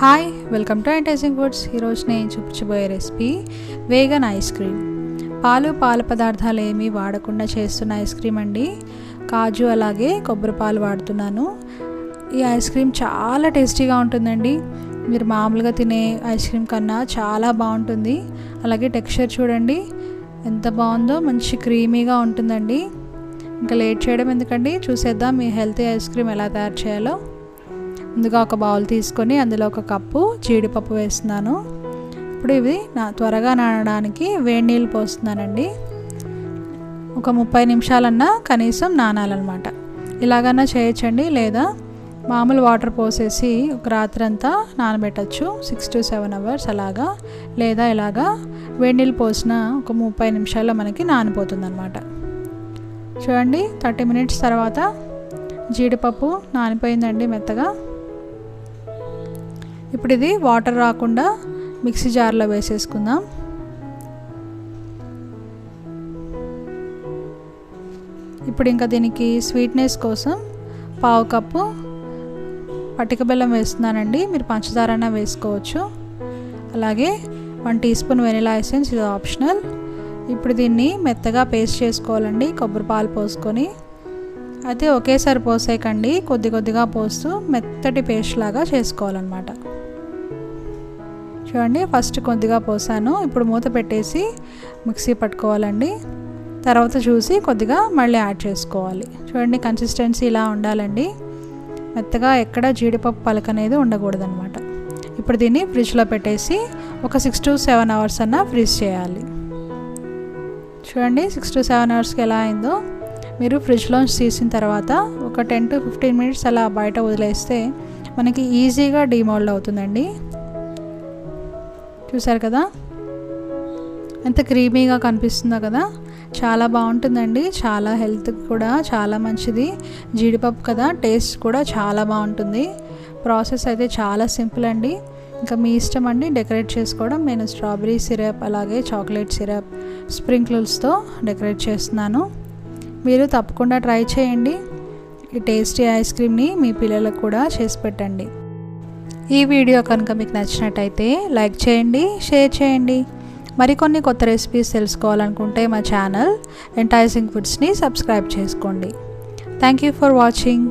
Hi welcome to enticing foods ఈరోజు నేను చూపించబోయే రెసిపీ వేగన్ ఐస్ క్రీమ్ పాలు పాల పదార్థాలు ఏమీ వాడకుండా చేస్తున్న ఐస్ క్రీమ్ అండి. కాజు అలాగే కొబ్బరి పాలు వాడుతున్నాను. ఈ ఐస్ క్రీమ్ చాలా టేస్టీగా ఉంటుందండి. మీరు మామూలుగా తినే ఐస్ క్రీమ్ కన్నా చాలా బాగుంటుంది. అలాగే టెక్స్చర్ చూడండి ఎంత బాగుందో మంచి క్రీమీగా ఉంటుందండి. ఇంకా లేట్ చేయడం ఎందుకండి? చూసేద్దాం మీ హెల్తీ ఐస్ క్రీమ్ ఎలా తయారు చేయాలో. ముందుగా ఒక బౌల్ తీసుకొని అందులో ఒక కప్పు జీడిపప్పు వేస్తున్నాను. ఇప్పుడు ఇవి నా త్వరగా నానడానికి వేడి నీళ్ళు పోస్తున్నానండి. ఒక ముప్పై నిమిషాలన్నా కనీసం నానాలన్నమాట. ఇలాగన్నా చేయొచ్చండి లేదా మామూలు వాటర్ పోసేసి ఒక రాత్రి అంతా నానబెట్టచ్చు. సిక్స్ టు సెవెన్ అవర్స్ అలాగా లేదా ఇలాగా వేడి నీళ్ళు పోసిన ఒక ముప్పై నిమిషాల్లో మనకి నానిపోతుంది అనమాట చూడండి థర్టీ మినిట్స్ తర్వాత జీడిపప్పు నానిపోయిందండి మెత్తగా. ఇప్పుడు ఇది వాటర్ రాకుండా మిక్సీ జార్లో వేసేసుకుందాం. ఇప్పుడు ఇంకా దీనికి స్వీట్నెస్ కోసం పావు కప్పు పటిక బెల్లం వేస్తున్నానండి. మీరు పంచదారన వేసుకోవచ్చు. అలాగే one teaspoon vanilla essence ఇది ఆప్షనల్. ఇప్పుడు దీన్ని మెత్తగా పేస్ట్ చేసుకోవాలండి కొబ్బరి పాలు పోసుకొని. అయితే ఒకేసారి పోసేయకండి కొద్ది కొద్దిగా పోస్తూ మెత్తటి పేస్ట్ లాగా చేసుకోవాలన్నమాట. చూడండి. ఫస్ట్ కొద్దిగా పోసాను. ఇప్పుడు మూత పెట్టేసి మిక్సీ పట్టుకోవాలండి. తర్వాత చూసి కొద్దిగా మళ్ళీ యాడ్ చేసుకోవాలి. చూడండి కన్సిస్టెన్సీ ఇలా ఉండాలండి. మెత్తగా ఎక్కడ జీడిపప్పు పలక అనేది ఉండకూడదనమాట ఇప్పుడు దీన్ని ఫ్రిడ్జ్లో పెట్టేసి ఒక సిక్స్ టు సెవెన్ అవర్స్ అన్న ఫ్రీజ్ చేయాలి. చూడండి సిక్స్ టు సెవెన్ అవర్స్కి ఎలా అయిందో. మీరు ఫ్రిడ్జ్లోంచి తీసిన తర్వాత ఒక టెన్ టు ఫిఫ్టీన్ మినిట్స్ అలా బయట వదిలేస్తే మనకి ఈజీగా డిమోల్డ్ అవుతుందండి. చూసారు కదా? ఎంత క్రీమీగా కనిపిస్తుందో కదా? చాలా బాగుంటుందండి. చాలా హెల్త్ కూడా చాలా మంచిది. జీడిపప్పు కదా? టేస్ట్ కూడా చాలా బాగుంటుంది. ప్రాసెస్ అయితే చాలా సింపుల్ అండి. ఇంకా మీ ఇష్టం అండి డెకరేట్ చేసుకోవడం నేను స్ట్రాబెరీ సిరప్ అలాగే చాక్లెట్ సిరప్ స్ప్రింక్లర్స్తో డెకరేట్ చేస్తున్నాను. మీరు తప్పకుండా ట్రై చేయండి. ఈ టేస్టీ ఐస్ క్రీమ్ని మీ పిల్లలకు కూడా చేసి పెట్టండి. ఈ వీడియో కనుక మీకు నచ్చినట్టయితే లైక్ చేయండి షేర్ చేయండి. మరికొన్ని కొత్త రెసిపీస్ తెలుసుకోవాలనుకుంటే మా ఛానల్ ఎంటైజింగ్ ఫుడ్స్ని సబ్స్క్రైబ్ చేసుకోండి. Thank you for watching